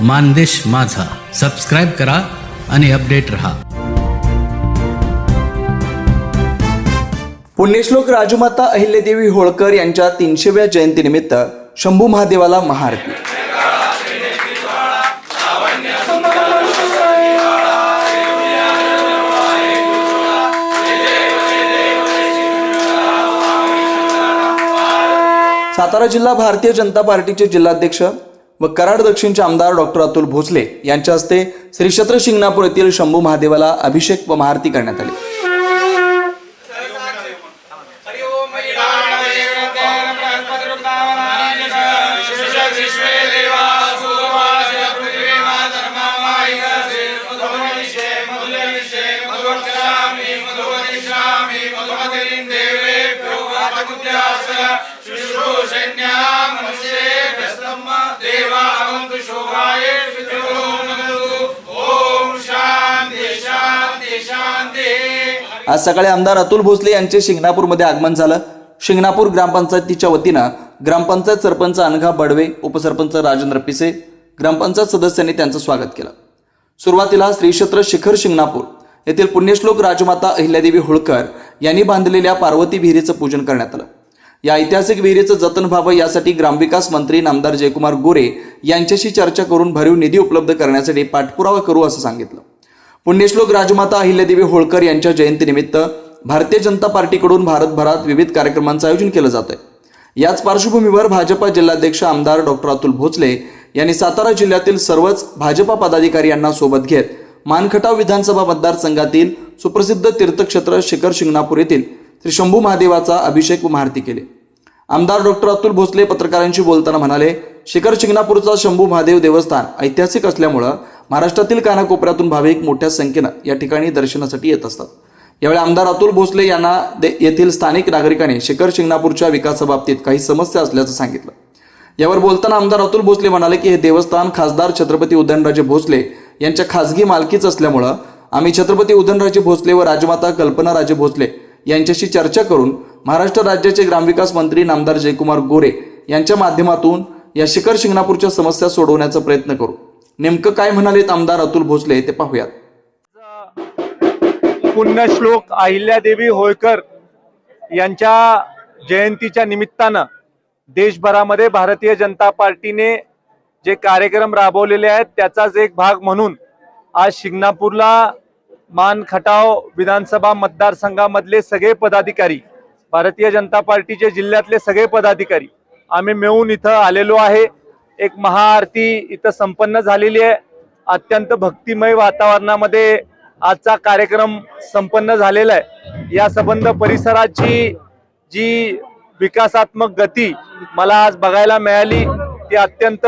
मानदेश माझा. सबस्क्राईब करा आणि अपडेट रहा. पुण्यश्लोक राजमाता अहिल्यादेवी होळकर यांच्या तीनशेव्या जयंतीनिमित्त शंभू महादेवाला महाआरती सातारा जिल्हा भारतीय जनता पार्टीचे जिल्हाध्यक्ष व कराड दक्षिणचे आमदार डॉक्टर अतुल भोसले यांच्या हस्ते श्री क्षेत्र शिंगणापूर येथील शंभू महादेवाला अभिषेक व महाआरती करण्यात आली. आज सकाळी आमदार अतुल भोसले यांचे शिंगणापूरमध्ये आगमन झालं. शिंगणापूर ग्रामपंचायतीच्या वतीनं ग्रामपंचायत सरपंच अनघा बडवे उपसरपंच राजेंद्र पिसे ग्रामपंचायत सदस्यांनी त्यांचं स्वागत केलं. सुरुवातीला श्री क्षेत्र शिखर शिंगणापूर येथील पुण्यश्लोक राजमाता अहिल्यादेवी होळकर यांनी बांधलेल्या पार्वती विहिरीचं पूजन करण्यात आलं. या ऐतिहासिक विहिरीचं जतन व्हावं यासाठी ग्रामविकास मंत्री नामदार जयकुमार गोरे यांच्याशी चर्चा करून भरीव निधी उपलब्ध करण्यासाठी पाठपुरावा करू असं सांगितलं. पुण्यश्लोक राजमाता अहिल्यादेवी होळकर यांच्या जयंतीनिमित्त भारतीय जनता पार्टीकडून भारतभरात विविध कार्यक्रमांचं आयोजन केलं जात आहे याच पार्श्वभूमीवर भाजपा जिल्हाध्यक्ष आमदार डॉक्टर अतुल भोसले यांनी सातारा जिल्ह्यातील सर्वच भाजपा पदाधिकारी यांना सोबत घेत मानखटाव विधानसभा मतदारसंघातील सुप्रसिद्ध तीर्थक्षेत्र शिखर शिंगणापूर येथील श्री शंभू महादेवाचा अभिषेक व महारती केली. आमदार डॉक्टर अतुल भोसले पत्रकारांशी बोलताना म्हणाले शिखर शिंगणापूरचा शंभू महादेव देवस्थान ऐतिहासिक असल्यामुळं महाराष्ट्रातील कानाकोपऱ्यातून भाविक मोठ्या संख्येनं या ठिकाणी दर्शनासाठी येत असतात. यावेळी आमदार अतुल भोसले यांना दे- येथील स्थानिक नागरिकांनी शिखर शिंगणापूरच्या विकासाबाबतीत काही समस्या असल्याचं सांगितलं. यावर बोलताना आमदार अतुल भोसले म्हणाले की हे देवस्थान खासदार छत्रपती उदयनराजे भोसले यांच्या खासगी मालकीच असल्यामुळं आम्ही छत्रपती उदयनराजे भोसले व राजमाता कल्पना राजे भोसले यांच्याशी चर्चा करून महाराष्ट्र राज्याचे ग्रामविकास मंत्री नामदार जयकुमार गोरे यांच्या माध्यमातून या शिखर शिंगणापूरच्या समस्या सोडवण्याचा प्रयत्न करू. नेमकं काय म्हणालेत आमदार अतुल भोसले ते पाहूयात. पुण्यश्लोक अहिल्यादेवी होळकर यांच्या जयंतीच्या निमित्तानं देशभरामध्ये भारतीय जनता पार्टीने जे कार्यक्रम राबवलेले आहेत त्याचाच एक भाग म्हणून आज शिंगणापूरला मान खटाव विधानसभा मतदारसंघामधले सगळे पदाधिकारी भारतीय जनता पार्टीचे जिल्ह्यातले सगळे पदाधिकारी आम्ही मिळून इथं आलेलो आहे. एक महाआरती इथं संपन्न झालेली आहे. अत्यंत भक्तिमय वातावरणामध्ये आजचा कार्यक्रम संपन्न झालेला आहे. या संबंध परिसराची जी विकासात्मक गती मला आज बघायला मिळाली ती अत्यंत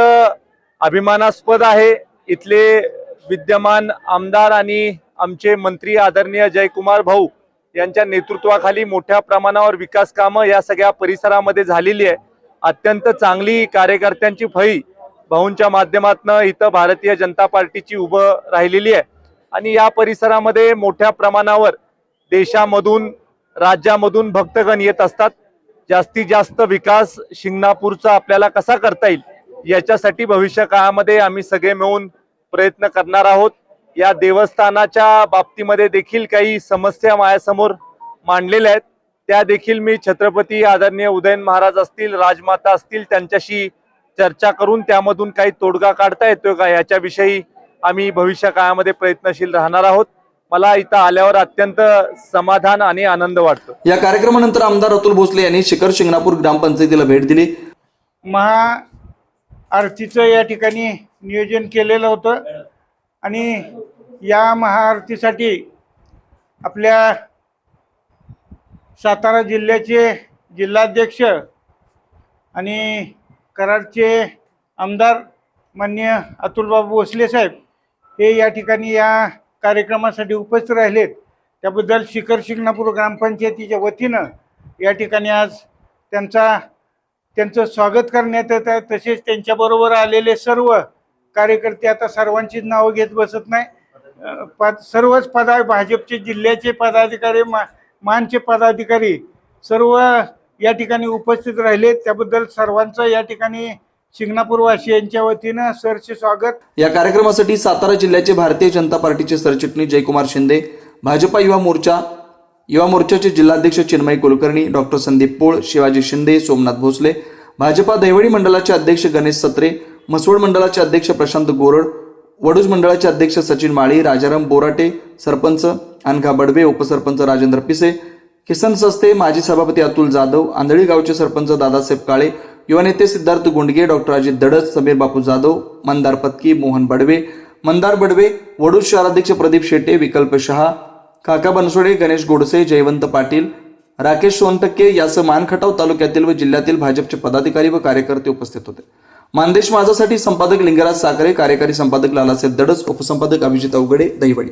अभिमानास्पद आहे. इथले विद्यमान आमदार आणि आमचे मंत्री आदरणीय जयकुमार भाऊ यांच्या नेतृत्वाखाली मोठ्या प्रमाणावर विकास कामं या सगळ्या परिसरामध्ये झालेली आहे. अत्यंत चांगली कार्यकर्त्यांची फळी भाऊंच्या माध्यमातून इथं भारतीय जनता पार्टीची उभं राहिलेली आहे. आणि या परिसरामध्ये मोठ्या प्रमाणावर देशामधून राज्यामधून भक्तगण येत असतात. जास्तीत जास्त विकास शिंगणापूरचा आपल्याला कसा करता येईल याच्यासाठी भविष्य काळामध्ये आम्ही सगळे मिळून प्रयत्न करणार आहोत. या देवस्थानाच्या बाबतीमध्ये देखील काही समस्या माझ्यासमोर मांडलेल्या आहेत. त्या देखील मी छत्रपती आदरणीय उदयन महाराज असतील राजमाता असतील त्यांच्याशी चर्चा करून त्यामधून काही तोडगा काढता येतोय का याच्याविषयी आम्ही भविष्य काळामध्ये प्रयत्नशील राहणार आहोत. मला इथं आल्यावर अत्यंत समाधान आणि आनंद वाटतो. या कार्यक्रमानंतर आमदार अतुल भोसले यांनी शिखर शिंगणापूर ग्रामपंचायतीला भेट दिली. महा आरतीचं या ठिकाणी नियोजन केलेलं होतं. आणि या महाआरतीसाठी आपल्या सातारा जिल्ह्याचे जिल्हाध्यक्ष आणि कराडचे आमदार मान्य अतुलबाबू भोसले साहेब हे या ठिकाणी या कार्यक्रमासाठी उपस्थित राहिलेत. त्याबद्दल शिखर शिंगणापूर ग्रामपंचायतीच्या वतीनं या ठिकाणी आज त्यांचा त्यांचं स्वागत करण्यात येत आहे. तसेच त्यांच्याबरोबर आलेले सर्व कार्यकर्ते आता सर्वांचीच नावं घेत बसत नाही. पद सर्वच पदा भाजपचे जिल्ह्याचे पदाधिकारी मा मानचे पदाधिकारी सर्व या ठिकाणी उपस्थित राहिले. त्याबद्दल सर्वांचं या ठिकाणी शिंगणापूरवासियांच्या वतीनं सरचे स्वागत. या कार्यक्रमासाठी सातारा जिल्ह्याचे भारतीय जनता पार्टीचे सरचिटणीस जयकुमार शिंदे भाजपा युवा मोर्चा युवा मोर्चाचे जिल्हाध्यक्ष चिन्मय कुलकर्णी डॉक्टर संदीप पोळ शिवाजी शिंदे सोमनाथ भोसले भाजपा दैवडी मंडळाचे अध्यक्ष गणेश सत्रे मसवड मंडळाचे अध्यक्ष प्रशांत गोरड वडूज मंडळाचे अध्यक्ष सचिन माळी राजाराम बोराटे सरपंच अनघा बडवे उपसरपंच राजेंद्र पिसे किसन सस्ते माजी सभापती अतुल जाधव आंधळी गावचे सरपंच दादासाहेब काळे युवा नेते सिद्धार्थ गुंडगे डॉक्टर अजित धडस समीर बापू जाधव मंदार पत्की मोहन बडवे मंदार बडवे वडूज शहराध्यक्ष प्रदीप शेटे विकल्प शहा काका बनसोडे गणेश गोडसे जयवंत पाटील राकेश सोनटक्के यासह मानखटाव तालुक्यातील व जिल्ह्यातील भाजपचे पदाधिकारी व कार्यकर्ते उपस्थित होते. मानदेश माझासाठी संपादक लिंगराज साखरे कार्यकारी संपादक लालासाहेब दडस उपसंपादक अभिजित अवगडे दहिवडी.